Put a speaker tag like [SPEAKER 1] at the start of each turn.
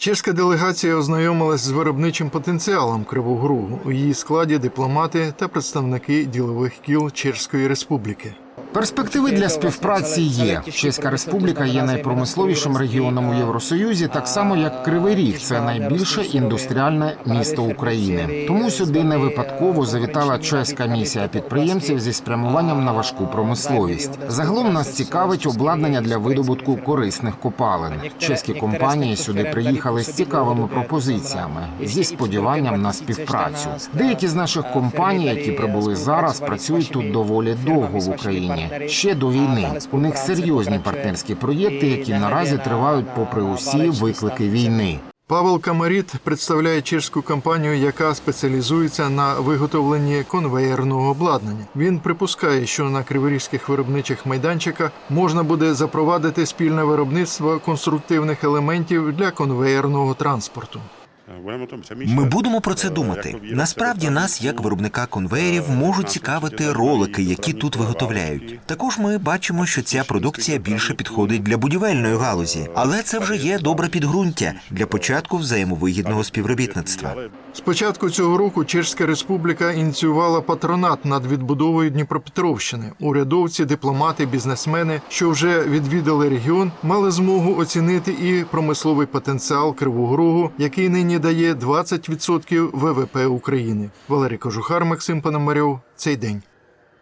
[SPEAKER 1] Чеська делегація ознайомилась з виробничим потенціалом Кривого Рогу. У її складі дипломати та представники ділових кіл Чеської Республіки.
[SPEAKER 2] Перспективи для співпраці є. Чеська республіка є найпромисловішим регіоном у Євросоюзі, так само як Кривий Ріг. Це найбільше індустріальне місто України. Тому сюди не випадково завітала чеська місія підприємців зі спрямуванням на важку промисловість. Загалом нас цікавить обладнання для видобутку корисних копалин. Чеські компанії сюди приїхали з цікавими пропозиціями зі сподіванням на співпрацю. Деякі з наших компаній, які прибули зараз, працюють тут доволі довго в Україні. Ще до війни у них серйозні партнерські проєкти, які наразі тривають попри усі виклики війни.
[SPEAKER 1] Павел Камаріт представляє чеську компанію, яка спеціалізується на виготовленні конвеєрного обладнання. Він припускає, що на криворізьких виробничих майданчиках можна буде запровадити спільне виробництво конструктивних елементів для конвеєрного транспорту.
[SPEAKER 3] Ми будемо про це думати. Насправді нас, як виробника конвеєрів, можуть цікавити ролики, які тут виготовляють. Також ми бачимо, що ця продукція більше підходить для будівельної галузі, але це вже є добре підґрунтя для початку взаємовигідного співробітництва.
[SPEAKER 1] З початку цього року Чешська Республіка ініціювала патронат над відбудовою Дніпропетровщини. Урядовці, дипломати, бізнесмени, що вже відвідали регіон, мали змогу оцінити і промисловий потенціал Кривого Рогу, який нині дає 20% ВВП України. Валерій Кожухар, Максим Пономарьов. Цей день.